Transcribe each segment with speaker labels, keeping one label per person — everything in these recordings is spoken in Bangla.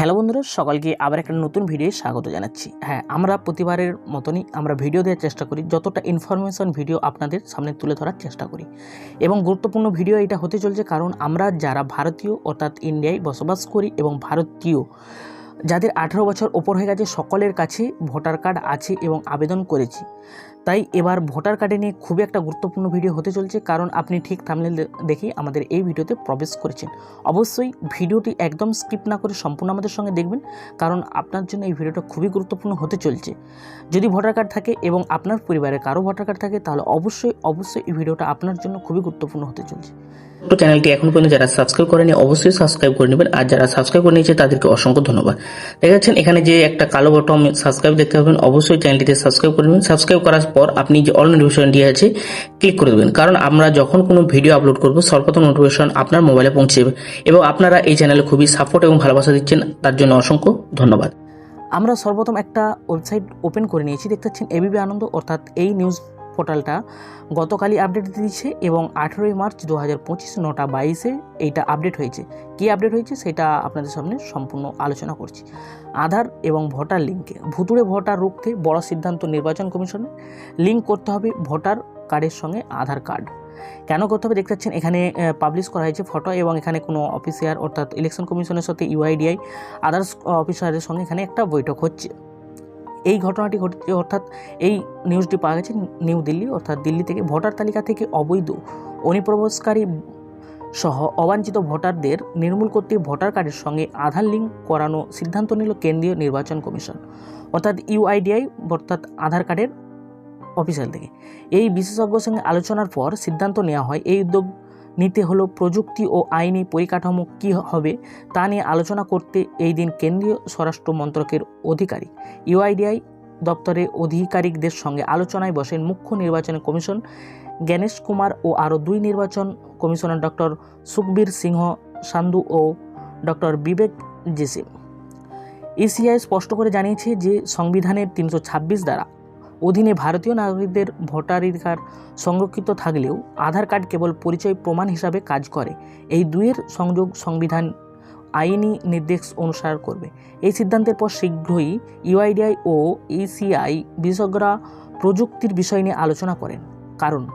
Speaker 1: হ্যালো বন্ধুরা, সকালকে আবার একটা নতুন ভিডিও স্বাগত জানাচ্ছি। হ্যাঁ আমরা প্রতিবারের মতনই আমরা ভিডিও দেওয়ার চেষ্টা করি, যতটা ইনফরমেশন ভিডিও আপনাদের সামনে তুলে ধরার চেষ্টা করি। এবং গুরুত্বপূর্ণ ভিডিও এটা হতে চলছে কারণ আমরা যারা ভারতীয় অর্থাৎ ইন্ডিয়ায় বসবাস করি এবং ভারতীয় যাদের আঠেরো বছর ওপর হয়ে গেছে, সকলের কাছে ভোটার কার্ড আছে এবং আবেদন করেছি। তাই এবার ভোটার কার্ডে নিয়ে খুবই একটা গুরুত্বপূর্ণ ভিডিও হতে চলছে, কারণ আপনি ঠিক থামলে দেখেই আমাদের এই ভিডিওতে প্রবেশ করেছেন। অবশ্যই ভিডিওটি একদম স্কিপ না করে সম্পূর্ণ আমাদের সঙ্গে দেখবেন, কারণ আপনার জন্য এই ভিডিওটা খুবই গুরুত্বপূর্ণ হতে চলছে। যদি ভোটার কার্ড থাকে এবং আপনার পরিবারের কারও ভোটার কার্ড থাকে, তাহলে অবশ্যই অবশ্যই এই ভিডিওটা আপনার জন্য খুবই গুরুত্বপূর্ণ হতে চলছে। তো চ্যানেলটি এখন পর্যন্ত যারা সাবস্ক্রাইব করেনি, অবশ্যই সাবস্ক্রাইব করে নেবেন। আর যারা সাবস্ক্রাইব করে নিয়েছে তাদেরকে অসংখ্য ধন্যবাদ। দেখা যাচ্ছেন এখানে যে একটা কালো বটম সাবস্ক্রাইব দেখতে পাবেন, অবশ্যই চ্যানেলটিতে সাবস্ক্রাইব করে নেবেন। সাবস্ক্রাইব করার পর আপনি যে অল নোটিফিকেশনটি আছে ক্লিক করে দেবেন। কারণ আমরা যখন কোনো ভিডিও আপলোড করব, সর্বপ্রথম নোটিফিকেশন আপনার মোবাইলে পৌঁছে যাবে। এবং আপনারা এই চ্যানেলে খুবই সাপোর্ট এবং ভালোবাসা দিচ্ছেন, তার জন্য অসংখ্য ধন্যবাদ। আমরা সর্বপ্রথম একটা ওয়েবসাইট ওপেন করে নিয়েছি। দেখতে পাচ্ছেন, এবিবি আনন্দ, অর্থাৎ এই নিউজ পোর্টালটা গতকালই আপডেট দিয়েছে এবং আঠেরোই মার্চ দু হাজার পঁচিশ নটা বাইশে এইটা আপডেট হয়েছে। কী আপডেট হয়েছে সেটা আপনাদের সামনে সম্পূর্ণ আলোচনা করছি। আধার এবং ভোটার লিঙ্কে। ভুতুড়ে ভোটার রুখতে বড় সিদ্ধান্ত নির্বাচন কমিশনে। লিঙ্ক করতে হবে ভোটার কার্ডের সঙ্গে আধার কার্ড। কেন করতে হবে? দেখতে পাচ্ছেন, এখানে পাবলিশ করা হয়েছে ফটো এবং এখানে কোনো অফিসিয়ার অর্থাৎ ইলেকশন কমিশনের সাথে ইউআইডিআই, আদার্স অফিসারের সঙ্গে এখানে একটা বৈঠক হচ্ছে। এই ঘটনাটি ঘটছে অর্থাৎ এই নিউজটি পাওয়া গেছে নিউ দিল্লি, অর্থাৎ দিল্লি থেকে ভোটার তালিকা থেকে অবৈধ, অনুপ্রবেশকারী সহ অবাঞ্ছিত ভোটারদের নির্মূল করতে ভোটার কার্ডের সঙ্গে আধার লিঙ্ক করানো সিদ্ধান্ত নিল কেন্দ্রীয় নির্বাচন কমিশন, অর্থাৎ ইউআইডিআই, অর্থাৎ আধার কার্ডের অফিসার থেকে। এই বিশেষজ্ঞর সঙ্গে আলোচনার পর সিদ্ধান্ত নেওয়া হয়, এই উদ্যোগ নিতে হলো প্রযুক্তি ও আইনি পরিকাঠামো কী হবে তা নিয়ে আলোচনা করতে এই দিন কেন্দ্রীয় স্বরাষ্ট্র মন্ত্রকের অধিকারী, ইউআইডিআই দপ্তরের আধিকারিকদের সঙ্গে আলোচনায় বসেন মুখ্য নির্বাচন কমিশন জ্ঞানেশ কুমার ও আরও দুই নির্বাচন কমিশনার ডক্টর সুখবীর সিংহ সান্ধু ও ডক্টর বিবেক জেসে ইসিআই স্পষ্ট করে জানিয়েছে যে সংবিধানের তিনশো ছাব্বিশ দ্বারা অধীনে ভারতীয় নাগরিকদের ভোটাধিকার সংরক্ষিত থাকলেও আধার কার্ড কেবল পরিচয় প্রমাণ হিসাবে কাজ করে। এই দুয়ের সংযোগ সংবিধান আইনি নির্দেশ অনুসার করবে। এই সিদ্ধান্তের পর শীঘ্রই ইউআইডিআই ও ইসিআই বিশেষজ্ঞরা প্রযুক্তির বিষয় নিয়ে আলোচনা করেন। কারণ,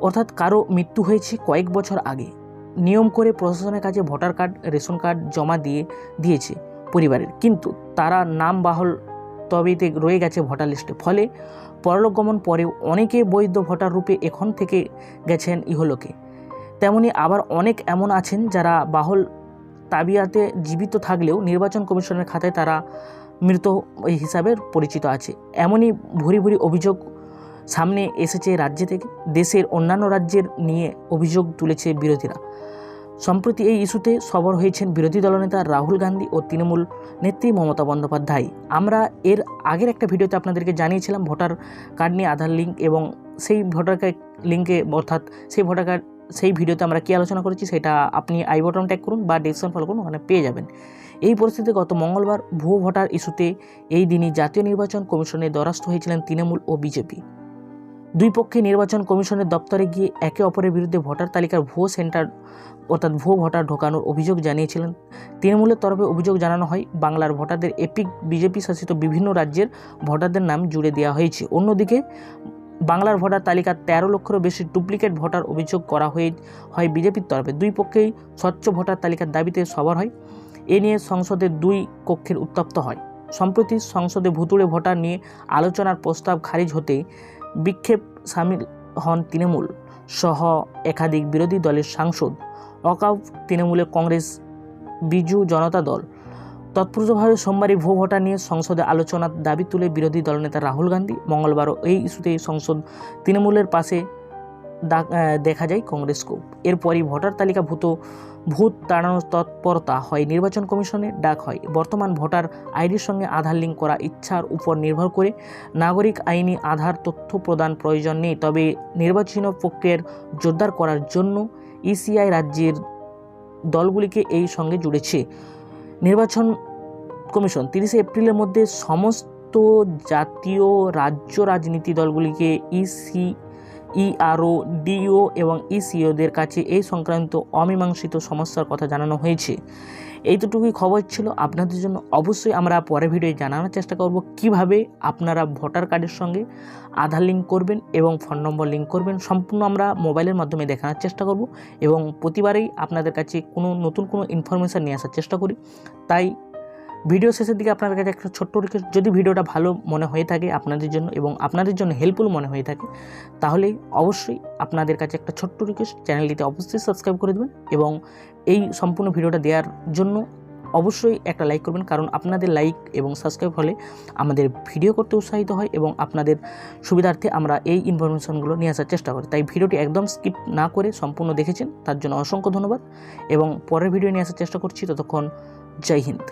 Speaker 1: অর্থাৎ কারও মৃত্যু হয়েছে কয়েক বছর আগে। নিয়ম করে প্রশাসনের কাছে ভোটার কার্ড, রেশন কার্ড জমা দিয়ে দিয়েছে পরিবারের। কিন্তু তারা নাম বাহল তবেতে রয়ে গেছে ভোটার লিস্টে। ফলে পরলোকগমন পরেও অনেকে বৈধ ভোটার রূপে এখন থেকে গেছেন ইহলোকে। তেমনি আবার অনেক এমন আছেন যারা বাহল তাবিয়াতে জীবিত থাকলেও নির্বাচন কমিশনের খাতায় তারা মৃত হিসাবে পরিচিত আছে। এমনই ভুরি ভুরি অভিযোগ সামনে এসেছে রাজ্য থেকে। দেশের অন্যান্য রাজ্যের নিয়ে অভিযোগ তুলেছে বিরোধীরা। সম্প্রতি এই ইস্যুতে সবর হয়েছেন বিরোধী দলনেতা রাহুল গান্ধী ও তৃণমূল নেত্রী মমতা বন্দ্যোপাধ্যায়। আমরা এর আগের একটা ভিডিওতে আপনাদেরকে জানিয়েছিলাম ভোটার কার্ড নিয়ে আধার লিঙ্ক এবং সেই ভোটার কার্ড লিঙ্কে অর্থাৎ সেই ভোটার কার্ড সেই ভিডিওতে আমরা কী আলোচনা করেছি সেটা আপনি আই বটন ট্যাগ করুন বা ডিসক্রিপশন ফলো করুন, ওখানে পেয়ে যাবেন। এই পরিস্থিতিতে গত মঙ্গলবার ভুয়ো ভোটার ইস্যুতে এই দিনই জাতীয় নির্বাচন কমিশনে দ্বারস্থ হয়েছিলেন তৃণমূল ও বিজেপি। দুই পক্ষে নির্বাচন কমিশনের দপ্তরে গিয়ে একে অপরের বিরুদ্ধে ভোটার তালিকার ভুয়ো সেন্টার অর্থাৎ ভুয়ো ভোটার ঢোকানোর অভিযোগ জানিয়েছিলেন। তৃণমূলের তরফে অভিযোগ জানানো হয়, বাংলার ভোটারদের এপিক বিজেপি শাসিত বিভিন্ন রাজ্যের ভোটারদের নাম জুড়ে দেওয়া হয়েছে। অন্যদিকে, বাংলার ভোটার তালিকার তেরো লক্ষেরও বেশি ডুপ্লিকেট ভোটার অভিযোগ করা হয়ে, হয় বিজেপির তরফে। দুই পক্ষেই স্বচ্ছ ভোটার তালিকার দাবিতে সবার হয়। এ নিয়ে সংসদের দুই কক্ষের উত্তপ্ত হয়। সম্প্রতি সংসদে ভুতুড়ে ভোটার নিয়ে আলোচনার প্রস্তাব খারিজ হতে বিক্ষেপ সামিল হন তৃণমূল সহ একাধিক বিরোধী দলের সাংসদ। অকাউ তৃণমূলের কংগ্রেস, বিজু জনতা দল। তৎপূর্বভাবে সোমবারই ভূ ভোটা নিয়ে সংসদে আলোচনার দাবি তুলে বিরোধী দলনেতা রাহুল গান্ধী। মঙ্গলবারও এই ইস্যুতে সংসদ তৃণমূলের পাশে দেখা যায় কংগ্রেসকেও এরপরই ভোটার তালিকা ভূত ভূত তাড়ানোর তৎপরতা হয়। নির্বাচন কমিশনে ডাক হয়, বর্তমান ভোটার আইডির সঙ্গে আধার লিঙ্ক করা ইচ্ছার উপর নির্ভর করে। নাগরিক আইনি আধার তথ্য প্রদান প্রয়োজন নেই, তবে নির্বাচনী প্রক্রিয়ার জোরদার করার জন্য ইসিআই রাজ্যের দলগুলিকে এই সঙ্গে জুড়েছে। নির্বাচন কমিশন, তিরিশে এপ্রিলের মধ্যে সমস্ত জাতীয় রাজ্য রাজনীতি দলগুলিকে ইসি ইআরও ডিও এবং ইসিওদের কাছে এই সংক্রান্ত অমীমাংসিত সমস্যার কথা জানানো হয়েছে। এইটুকুই খবর ছিল। আপনাদের জন্য অবশ্যই আমরা পরের ভিডিও জানানোর চেষ্টা করব কীভাবে আপনারা ভোটার কার্ডের সঙ্গে আধার লিঙ্ক করবেন এবং ফোন নম্বর লিঙ্ক করবেন। সম্পূর্ণ আমরা মোবাইলের মাধ্যমে দেখানোর চেষ্টা করব এবং প্রতিবারেই আপনাদের কাছে কোনো নতুন কোনো ইনফরমেশান নিয়ে আসার চেষ্টা করি। তাই ভিডিও শেষের দিকে আপনাদের কাছে একটা ছোট্ট রিকোয়েস্ট যদি ভিডিওটা ভালো মনে হয়ে থাকে আপনাদের জন্য এবং আপনাদের জন্য হেল্পফুল মনে হয়ে থাকে, তাহলে অবশ্যই আপনাদের কাছে একটা ছোট্ট রিকোয়েস্ট চ্যানেলটিতে অবশ্যই সাবস্ক্রাইব করে দেবেন এবং এই সম্পূর্ণ ভিডিওটা দেওয়ার জন্য অবশ্যই একটা লাইক করবেন, কারণ আপনাদের লাইক এবং সাবস্ক্রাইব হলে আমাদের ভিডিও করতে উৎসাহিত হয় এবং আপনাদের সুবিধার্থে আমরা এই ইনফরমেশনগুলো নিয়ে আসার চেষ্টা করি। তাই ভিডিওটি একদম স্কিপ না করে সম্পূর্ণ দেখেছেন, তার জন্য অসংখ্য ধন্যবাদ এবং পরের ভিডিও নিয়ে আসার চেষ্টা করছি, ততক্ষণ জয় হিন্দ।